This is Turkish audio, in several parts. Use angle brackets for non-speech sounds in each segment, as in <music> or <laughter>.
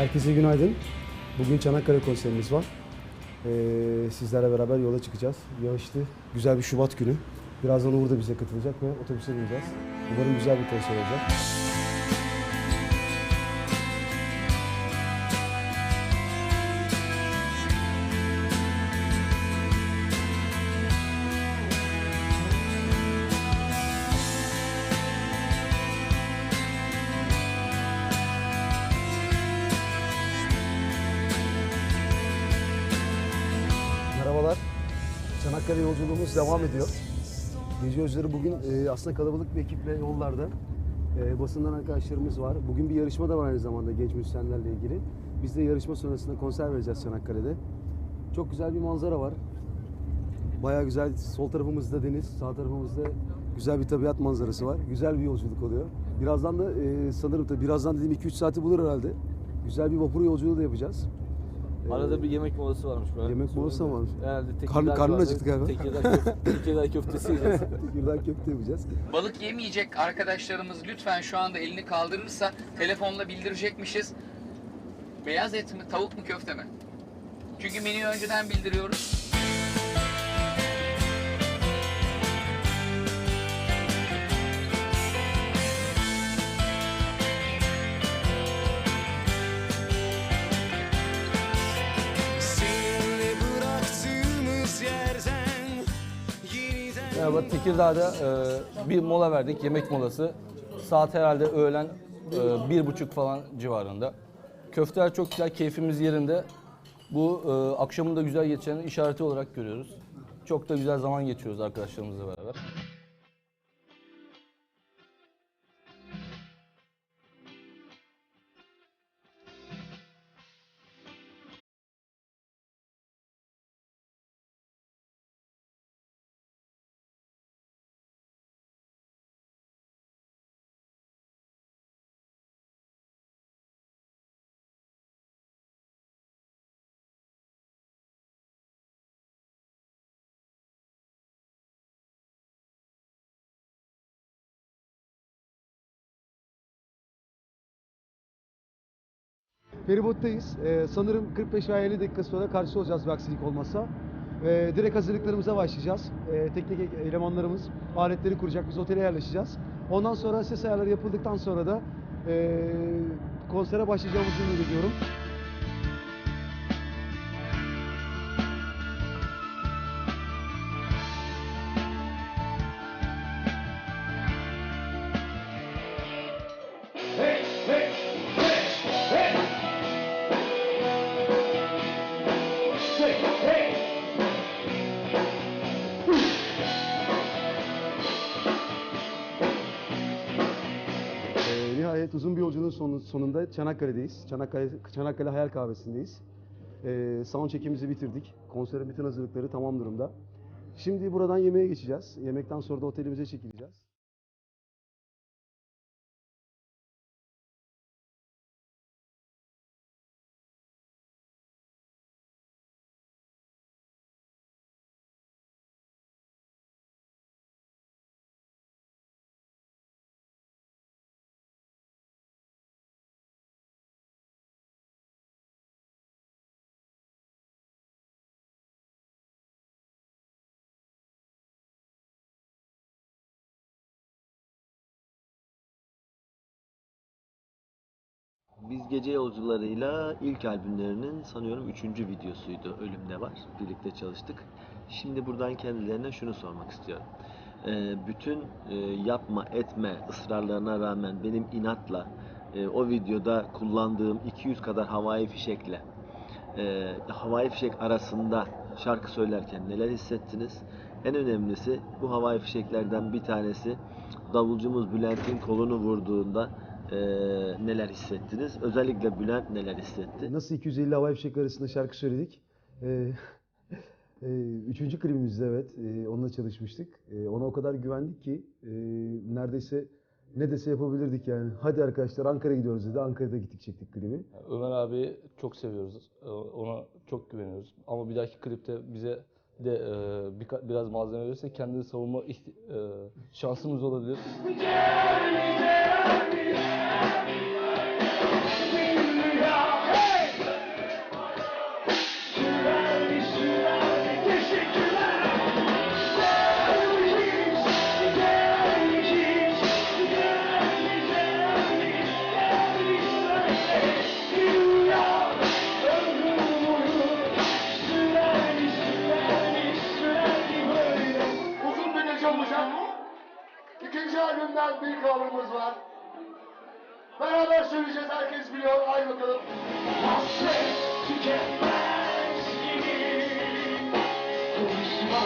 Herkese günaydın. Bugün Çanakkale konserimiz var. Ee, sizlerle beraber yola çıkacağız. Yağışlı, güzel bir Şubat günü. Birazdan Uğur da bize katılacak ve otobüse bineceğiz. Umarım güzel bir konser olacak. Çanakkale yolculuğumuz devam ediyor. Gece Özleri bugün e, aslında kalabalık bir ekiple yollarda. E, basından arkadaşlarımız var. Bugün bir yarışma da var aynı zamanda genç müzisyenlerle ilgili. Biz de yarışma sonrasında konser vereceğiz Çanakkale'de. Çok güzel bir manzara var. Bayağı güzel. Sol tarafımızda deniz, sağ tarafımızda güzel bir tabiat manzarası var. Güzel bir yolculuk oluyor. Birazdan da e, sanırım da birazdan dediğim 2-3 saati bulur herhalde. Güzel bir vapur yolculuğu da yapacağız. E, Arada bir yemek molası varmış. Ben Yemek molası mı varmış? Herhalde Tekirdağ Karnı- karnın acıktı galiba. Tekirdağ, köf- <laughs> Tekirdağ köftesi yiyeceğiz. <laughs> Tekirdağ köfte yapacağız. Balık yemeyecek arkadaşlarımız lütfen şu anda elini kaldırırsa telefonla bildirecekmişiz. Beyaz et mi, tavuk mu, köfte mi? Çünkü menüyü önceden bildiriyoruz. Merhaba Tekirdağ'da e, bir mola verdik. Yemek molası. Saat herhalde öğlen e, bir buçuk falan civarında. Köfteler çok güzel, keyfimiz yerinde. Bu e, akşamın da güzel geçeceğini işareti olarak görüyoruz. Çok da güzel zaman geçiriyoruz arkadaşlarımızla beraber. Feribottayız. Ee, sanırım 45 veya 50 dakika sonra karşı olacağız bir aksilik olmazsa. Ee, direkt hazırlıklarımıza başlayacağız. Ee, teknik elemanlarımız aletleri kuracak. Biz otele yerleşeceğiz. Ondan sonra ses ayarları yapıldıktan sonra da e, konsere başlayacağımızı ümit ediyorum. Yolculuğun sonu- sonunda Çanakkale'deyiz. Çanakkale, Çanakkale Hayal Kahvesi'ndeyiz. Ee, sound check'imizi bitirdik. Konserin bütün hazırlıkları tamam durumda. Şimdi buradan yemeğe geçeceğiz. Yemekten sonra da otelimize çekileceğiz. Biz Gece Yolcuları'yla ilk albümlerinin sanıyorum üçüncü videosuydu Ölümde Var. Birlikte çalıştık. Şimdi buradan kendilerine şunu sormak istiyorum. Ee, bütün e, yapma etme ısrarlarına rağmen benim inatla e, o videoda kullandığım 200 kadar havai fişekle e, havai fişek arasında şarkı söylerken neler hissettiniz? En önemlisi bu havai fişeklerden bir tanesi davulcumuz Bülent'in kolunu vurduğunda e, neler hissettiniz? Özellikle Bülent neler hissetti? Nasıl 250 havai fişek arasında şarkı söyledik? Ee, <laughs> e, üçüncü klibimizde evet, e, onunla çalışmıştık. E, ona o kadar güvendik ki e, neredeyse ne dese yapabilirdik yani. Hadi arkadaşlar Ankara'ya gidiyoruz dedi. Ankara'da gittik çektik klibi. Ömer abi çok seviyoruz. E, Ona çok güveniyoruz. Ama bir dahaki klipte bize de e, birka- biraz malzeme verirse kendini savunma e, şansımız olabilir. Beraber söyleyeceğiz herkes biliyor. Haydi bakalım. Hasret tükenmez gibi Konuşma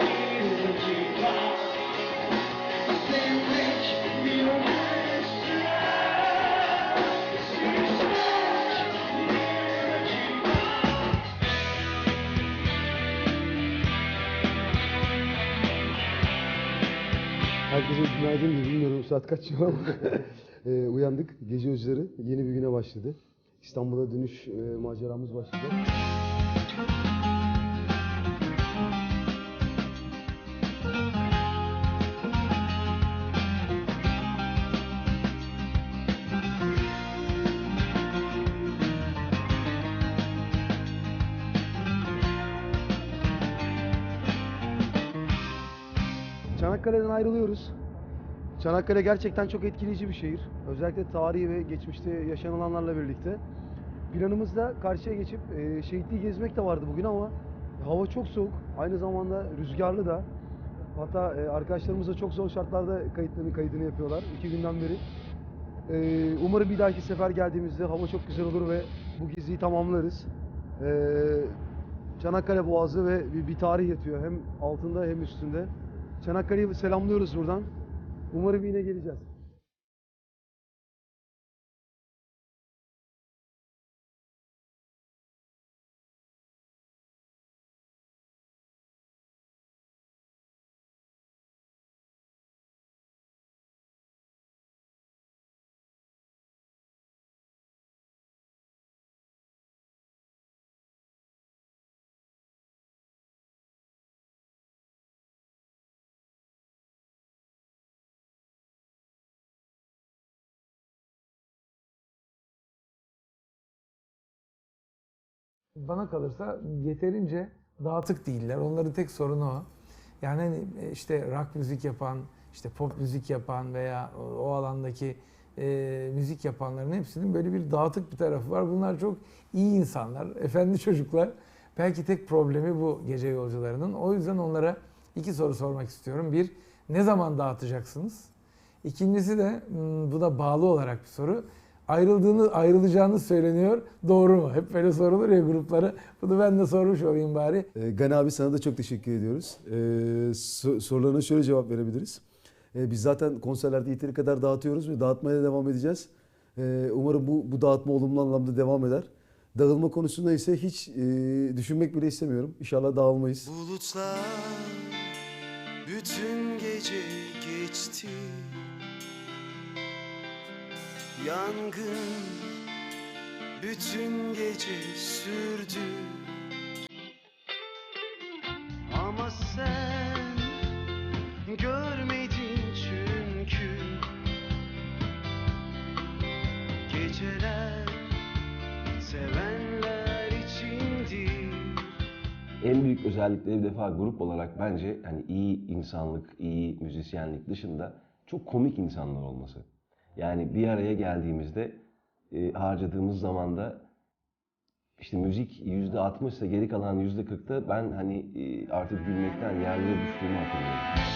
bir dakika Sevmek bir ömür sürer Susmak bir dakika Herkese günaydın diye bilmiyorum saat kaç şu <laughs> Ee, uyandık. Gece özleri yeni bir güne başladı. İstanbul'a dönüş e, maceramız başladı. Çanakkale'den ayrılıyoruz. Çanakkale gerçekten çok etkileyici bir şehir. Özellikle tarihi ve geçmişte yaşanılanlarla birlikte. Planımızda karşıya geçip e, şehitliği gezmek de vardı bugün ama hava çok soğuk. Aynı zamanda rüzgarlı da. Hatta e, arkadaşlarımız da çok zor şartlarda kayıtlarını kaydını yapıyorlar iki günden beri. E, umarım bir dahaki sefer geldiğimizde hava çok güzel olur ve bu geziyi tamamlarız. E, Çanakkale Boğazı ve bir, bir tarih yatıyor hem altında hem üstünde. Çanakkale'yi selamlıyoruz buradan. Umarım yine geleceğiz. Bana kalırsa yeterince dağıtık değiller. Onların tek sorunu o. Yani hani işte rock müzik yapan, işte pop müzik yapan veya o, o alandaki e, müzik yapanların hepsinin böyle bir dağıtık bir tarafı var. Bunlar çok iyi insanlar, efendi çocuklar. Belki tek problemi bu gece yolcularının. O yüzden onlara iki soru sormak istiyorum. Bir, ne zaman dağıtacaksınız? İkincisi de hmm, buna bağlı olarak bir soru. Ayrıldığını, ayrılacağınız söyleniyor. Doğru mu? Hep böyle sorulur ya gruplara. Bunu ben de sormuş olayım bari. Ee, Gani abi sana da çok teşekkür ediyoruz. Ee, so- sorularına şöyle cevap verebiliriz. Ee, biz zaten konserlerde yeteri kadar dağıtıyoruz ve dağıtmaya da devam edeceğiz. Ee, umarım bu, bu dağıtma olumlu anlamda devam eder. Dağılma konusunda ise hiç e, düşünmek bile istemiyorum. İnşallah dağılmayız. Bulutlar bütün gece geçti Yangın bütün gece sürdü Ama sen görmedin çünkü Geceler sevenler içindir En büyük özellikleri bir defa grup olarak bence hani iyi insanlık, iyi müzisyenlik dışında çok komik insanlar olması. Yani bir araya geldiğimizde e, harcadığımız zamanda işte müzik yüzde 60 ise geri kalan yüzde 40'ta ben hani e, artık gülmekten yerlere düştüğümü hatırlıyorum.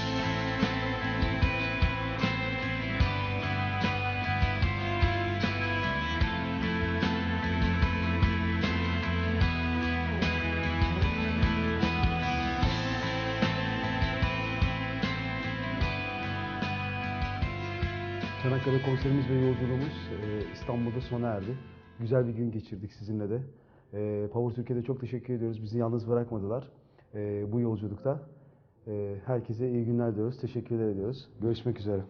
Çanakkale konserimiz ve yolculuğumuz e, İstanbul'da sona erdi. Güzel bir gün geçirdik sizinle de. E, Power Türkiye'de çok teşekkür ediyoruz. Bizi yalnız bırakmadılar e, bu yolculukta. Herkese iyi günler diliyoruz. Teşekkürler ediyoruz. Görüşmek üzere.